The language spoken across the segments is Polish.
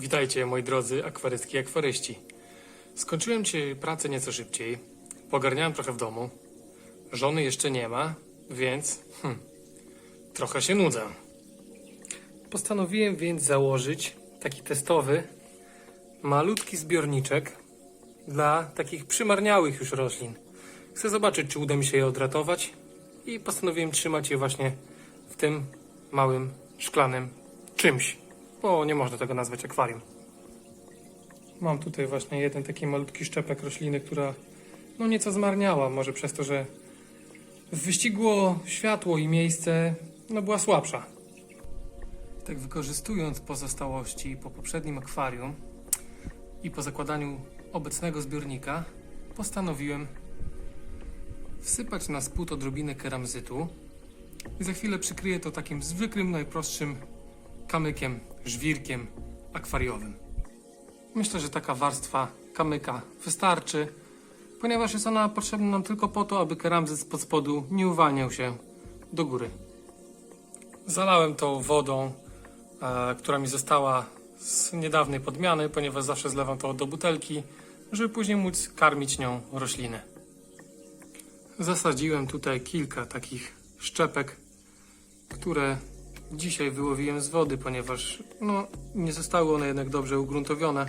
Witajcie moi drodzy akwarystki i akwaryści. Skończyłem dzisiaj pracę nieco szybciej. Pogarniałem trochę w domu. Żony jeszcze nie ma, więc hmm, trochę się nudzę. Postanowiłem więc założyć taki testowy, malutki zbiorniczek dla takich przymarniałych już roślin. Chcę zobaczyć, czy uda mi się je odratować i postanowiłem trzymać je właśnie w tym małym szklanym czymś, bo nie można tego nazwać akwarium. Mam tutaj właśnie jeden taki malutki szczepek rośliny, która no nieco zmarniała, może przez to, że w wyścigu o światło i miejsce no była słabsza. Tak wykorzystując pozostałości po poprzednim akwarium i po zakładaniu obecnego zbiornika, postanowiłem wsypać na spód odrobinę keramzytu i za chwilę przykryję to takim zwykłym, najprostszym kamykiem, żwirkiem akwariowym. Myślę, że taka warstwa kamyka wystarczy, ponieważ jest ona potrzebna nam tylko po to, aby keramzyt spod spodu nie uwalniał się do góry. Zalałem to wodą, e, która mi została z niedawnej podmiany, ponieważ zawsze zlewam to do butelki, żeby później móc karmić nią rośliny. Zasadziłem tutaj kilka takich szczepek, które dzisiaj wyłowiłem z wody, ponieważ no, nie zostały one jednak dobrze ugruntowione,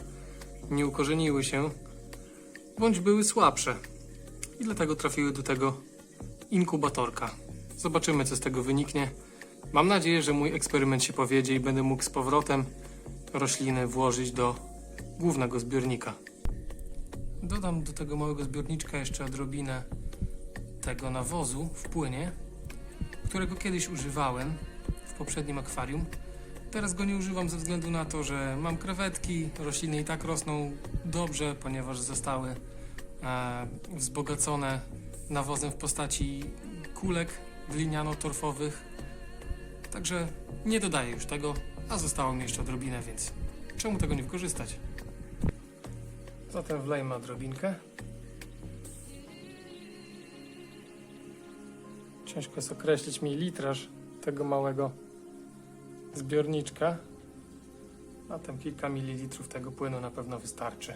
nie ukorzeniły się, bądź były słabsze. I dlatego trafiły do tego inkubatorka. Zobaczymy, co z tego wyniknie. Mam nadzieję, że mój eksperyment się powiedzie i będę mógł z powrotem rośliny włożyć do głównego zbiornika. Dodam do tego małego zbiorniczka jeszcze odrobinę tego nawozu w płynie, którego kiedyś używałem poprzednim akwarium. Teraz go nie używam ze względu na to, że mam krewetki, rośliny i tak rosną dobrze, ponieważ zostały e, wzbogacone nawozem w postaci kulek gliniano-torfowych. Także nie dodaję już tego, a zostało mi jeszcze odrobinę, więc czemu tego nie wykorzystać? Zatem wlejmy odrobinkę. Ciężko jest określić mililitraż tego małego zbiorniczka. A tam kilka mililitrów tego płynu na pewno wystarczy.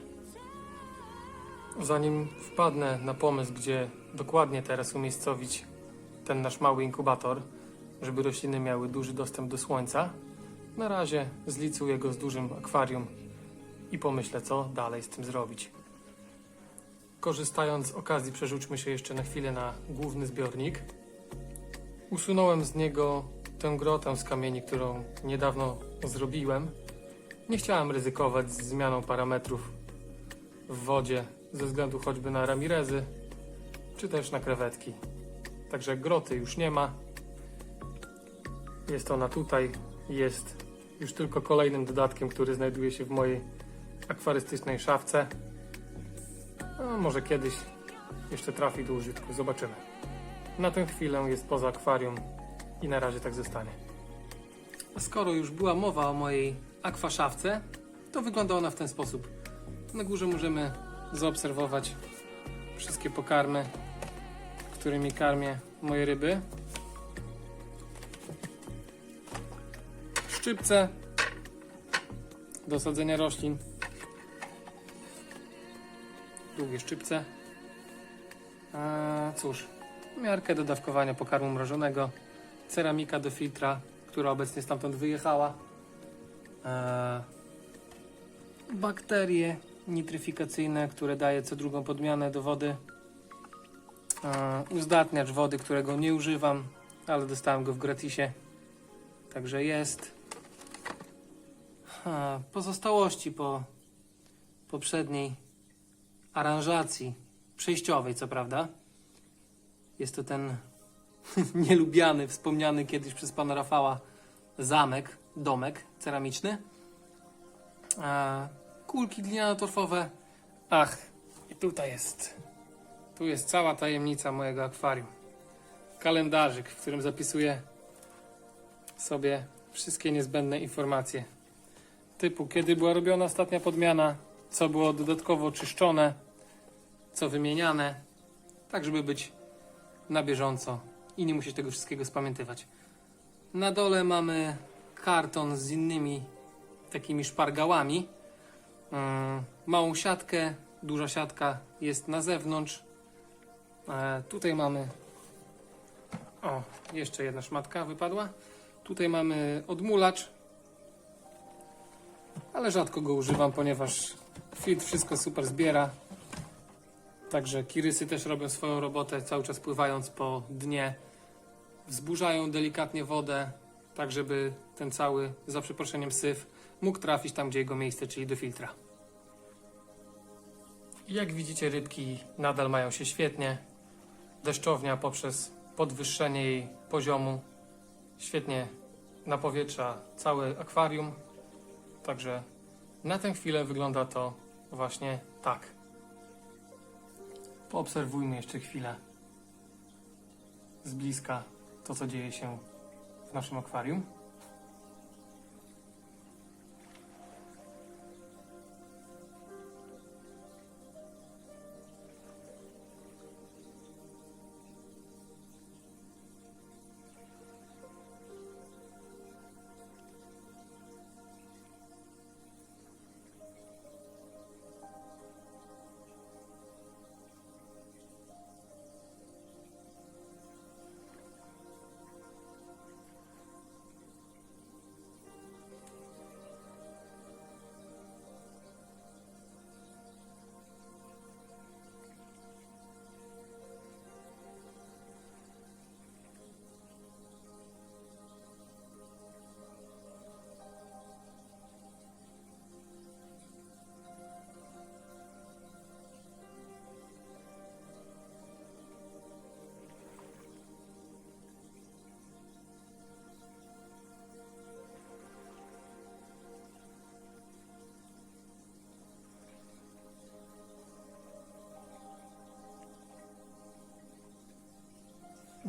Zanim wpadnę na pomysł, gdzie dokładnie teraz umiejscowić ten nasz mały inkubator, żeby rośliny miały duży dostęp do słońca, na razie zlicuję go z dużym akwarium i pomyślę, co dalej z tym zrobić. Korzystając z okazji, przerzućmy się jeszcze na chwilę na główny zbiornik. Usunąłem z niego tę grotę z kamieni, którą niedawno zrobiłem. Nie chciałem ryzykować zmianą parametrów w wodzie ze względu choćby na ramirezy, czy też na krewetki. Także groty już nie ma. Jest ona tutaj, jest już tylko kolejnym dodatkiem, który znajduje się w mojej akwarystycznej szafce. A może kiedyś jeszcze trafi do użytku, zobaczymy. Na tę chwilę jest poza akwarium i na razie tak zostanie. A skoro już była mowa o mojej akwaszafce, to wygląda ona w ten sposób. Na górze możemy zaobserwować wszystkie pokarmy, którymi karmię moje ryby. Szczypce do sadzenia roślin. Długie szczypce. A cóż, miarkę do dawkowania pokarmu mrożonego, ceramika do filtra, która obecnie stamtąd wyjechała, eee, bakterie nitryfikacyjne, które daje co drugą podmianę do wody, eee, uzdatniacz wody, którego nie używam, ale dostałem go w gratisie, także jest. Ha, pozostałości po poprzedniej aranżacji, przejściowej co prawda. Jest to ten nielubiany, wspomniany kiedyś przez pana Rafała zamek, domek ceramiczny. A, kulki gliniano-torfowe. Ach, i tutaj jest. Tu jest cała tajemnica mojego akwarium. Kalendarzyk, w którym zapisuję sobie wszystkie niezbędne informacje. Typu, kiedy była robiona ostatnia podmiana, co było dodatkowo czyszczone, co wymieniane, tak żeby być na bieżąco i nie musisz tego wszystkiego spamiętywać. Na dole mamy karton z innymi takimi szpargałami. Mm, Małą siatkę, duża siatka jest na zewnątrz. E, Tutaj mamy. O, jeszcze jedna szmatka wypadła. Tutaj mamy odmulacz, ale rzadko go używam, ponieważ filtr wszystko super zbiera. Także kirysy też robią swoją robotę, cały czas pływając po dnie. Wzburzają delikatnie wodę, tak żeby ten cały, za przeproszeniem, syf mógł trafić tam, gdzie jego miejsce, czyli do filtra. Jak widzicie, rybki nadal mają się świetnie. Deszczownia poprzez podwyższenie jej poziomu świetnie napowietrza całe akwarium. Także na tę chwilę wygląda to właśnie tak. Poobserwujmy jeszcze chwilę z bliska to, co dzieje się w naszym akwarium.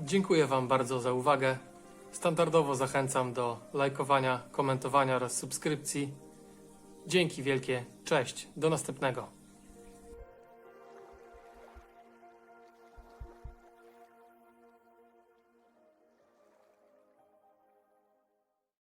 Dziękuję Wam bardzo za uwagę. Standardowo zachęcam do lajkowania, komentowania oraz subskrypcji. Dzięki wielkie, cześć, do następnego.